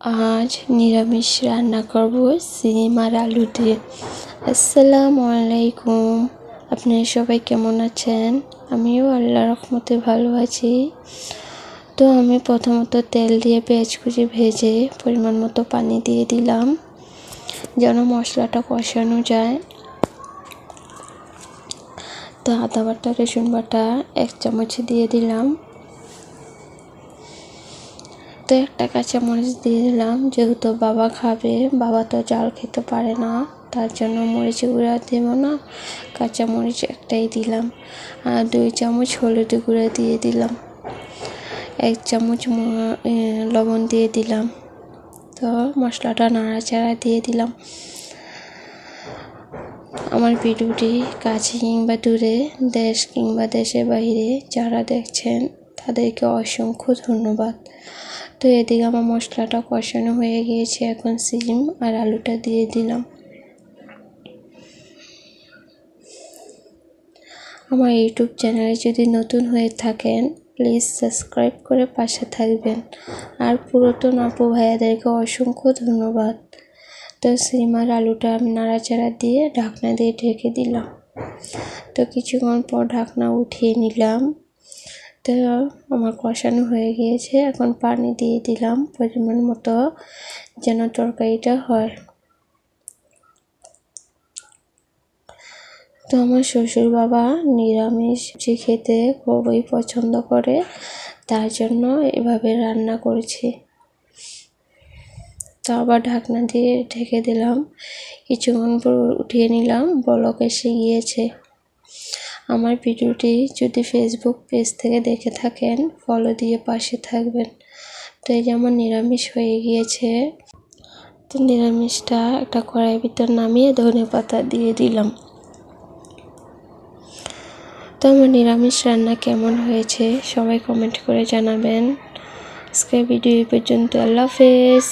আজ নিরামিষ রান্না করব সিম আর আলু দিয়ে আসসালামু আলাইকুম। আপনারা সবাই কেমন আছেন? আমিও আল্লাহ রহমতে ভালো আছি। তো আমি প্রথমত তেল দিয়ে পেঁয়াজ কুচি ভেজে পরিমাণ মতো পানি দিয়ে দিলাম, যেন মশলাটা কষানো যায়। তো আদা বাটা, রসুন বাটা এক চামচ দিয়ে দিলাম। তো একটা কাঁচামরিচ দিয়ে দিলাম। যেহেতু বাবা খাবে, বাবা তো জাল খেতে পারে না, তার জন্য মরিচ গুঁড়া দেব না। কাঁচামরিচ একটাই দিলাম। আর দুই চামচ হলুদ গুঁড়া দিয়ে দিলাম। এক চামচ লবণ দিয়ে দিলাম। তো মশলাটা নাড়াচাড়া দিয়ে দিলাম। আমার ভিডিওটি কাছে কিংবা দূরে, দেশ কিংবা দেশের বাইরে যারা দেখছেন তাদেরকে অসংখ্য ধন্যবাদ। তো এদিকে আমার মশলাটা কষানো হয়ে গিয়েছে এখন সিম আর আলুটা দিয়ে দিলাম। আমার ইউটিউব চ্যানেলে যদি নতুন হয়ে থাকেন, প্লিজ সাবস্ক্রাইব করে পাশে থাকবেন। আর পুরাতন আপু ভাইয়াদেরকে অসংখ্য ধন্যবাদ। তো সিম আর আলুটা আমি নাড়াচাড়া দিয়ে ঢাকনা দিয়ে ঢেকে দিলাম। তো কিছুক্ষণ পর ঢাকনা উঠিয়ে নিলাম। তো আমার কষানো হয়ে গিয়েছে। এখন পানি দিয়ে দিলাম পরিমাণ মতো যেন তরকারিটা হয়। তো আমার শ্বশুর বাবা নিরামিষ যে খেতে খুবই পছন্দ করে, তার জন্য এভাবে রান্না করেছি। তো আবার ঢাকনা দিয়ে ঢেকে দিলাম। কিছুক্ষণ পর উঠিয়ে নিলাম, বলক এসে গিয়েছে। আমার ভিডিওটি যদি ফেসবুক পেজ থেকে দেখে থাকেন ফলো দিয়ে পাশে থাকবেন। তো এই যেমন নিরামিষ হয়ে গিয়েছে। তো নিরামিষটা একটা কড়াইয়ের ভিতর নামিয়ে ধনে পাতা দিয়ে দিলাম। তো আমার নিরামিষ রান্না কেমন হয়েছে সবাই কমেন্ট করে জানাবেন। আজকের ভিডিও পর্যন্ত। আল্লাহ হাফেজ।